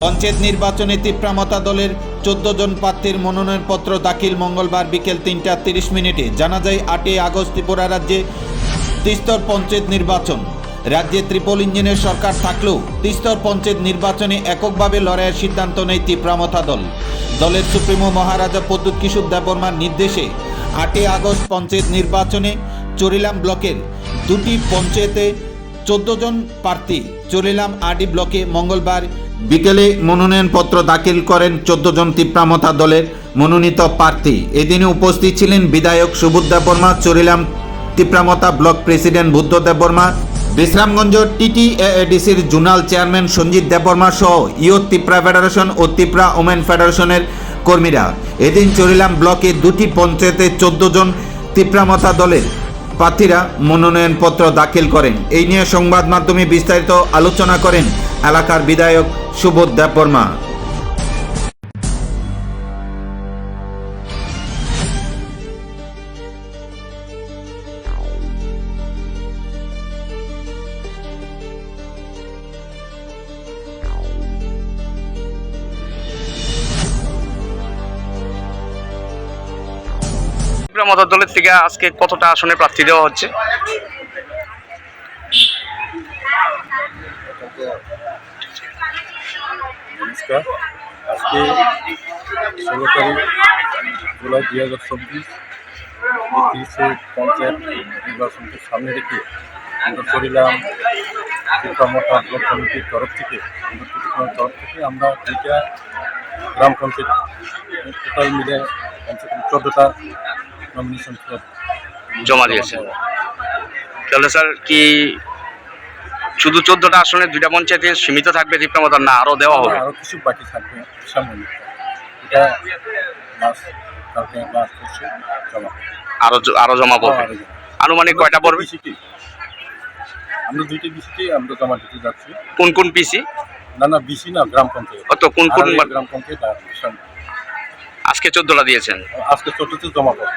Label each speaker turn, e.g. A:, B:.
A: পঞ্চায়েত নির্বাচনে তিপ্রামতা দলের চোদ্দ জন প্রার্থীর মনোনয়নপত্র দাখিল মঙ্গলবার বিকেল তিনটা তিরিশ মিনিটে। জানা যায়, আটই আগস্ট ত্রিপুরা রাজ্যে তিস্তর পঞ্চায়েত নির্বাচন। রাজ্যে ত্রিপল ইঞ্জিনের সরকার থাকলেও তিস্তর পঞ্চায়েত নির্বাচনে এককভাবে লড়াইয়ের সিদ্ধান্ত নেয় তিপ্রামতা দল। দলের সুপ্রিমো মহারাজা প্রদ্যুৎ কিশোর দেববর্মার নির্দেশে আটই আগস্ট পঞ্চায়েত নির্বাচনে চরিলাম ব্লকের দুটি পঞ্চায়েতে চোদ্দ জন প্রার্থী, চরিলাম আডি ব্লকে মঙ্গলবার বিকেলে মনোনয়নপত্র দাখিল করেন চোদ্দ জন তিপ্রামতা দলের মনোনীত প্রার্থী। এদিনে উপস্থিত ছিলেন বিধায়ক Subodh Debbarma Charilam Tipra Motha block president Buddha Debbarma Bishramganj TT এডিসির zonal chairman Sanjit Debbarma সহ ইয়ত তিপ্রা ফেডারেশন ও তিপ্রা ওমেন ফেডারেশনের কর্মীরা। এদিন চরিলাম ব্লকে দুটি পঞ্চায়েতে চোদ্দ জন তিপ্রামতা দলের প্রার্থীরা মনোনয়নপত্র দাখিল করেন। এই নিয়ে সংবাদ মাধ্যমে বিস্তারিত আলোচনা করেন এলাকার বিধায়ক সুবোধ দেববর্মা।
B: ত্রিপুরা মদত দলের থেকে আজকে কতটা আসনে প্রার্থী দেওয়া হচ্ছে?
C: নমস্কার। আজকে ষোলো জুলাই হাজার চব্বিশ পঞ্চায়েত সামনে রেখে আমরা কমিটির তরফ থেকে তরফ থেকে আমরা দুইটা গ্রাম পঞ্চায়েত, টোটাল মিলে কম চোদ্দোটা নমিনেশন
B: জমা দিয়েছেন তাহলে স্যার কি শুধু চোদ্দটা আসনে দুইটা পঞ্চায়েতে সীমিত থাকবে মদত না আরও দেওয়া হবে।
C: আরও কিছু বাকি থাকবে সামনে এটা আরও আরও জমা
B: পড়বে। আনুমানিক কয়টা পড়বে?
C: আমরা দুইটা বিসিটি আমরা জমা দিতে যাচ্ছি।
B: কোন কোন পিসি
C: না না বিসি না গ্রাম পঞ্চায়েত।
B: কত কোন কোন
C: গ্রাম পঞ্চায়েত
B: আজকে চোদ্দটা দিয়েছেন।
C: আজকে চতুর্থ জমা পাবো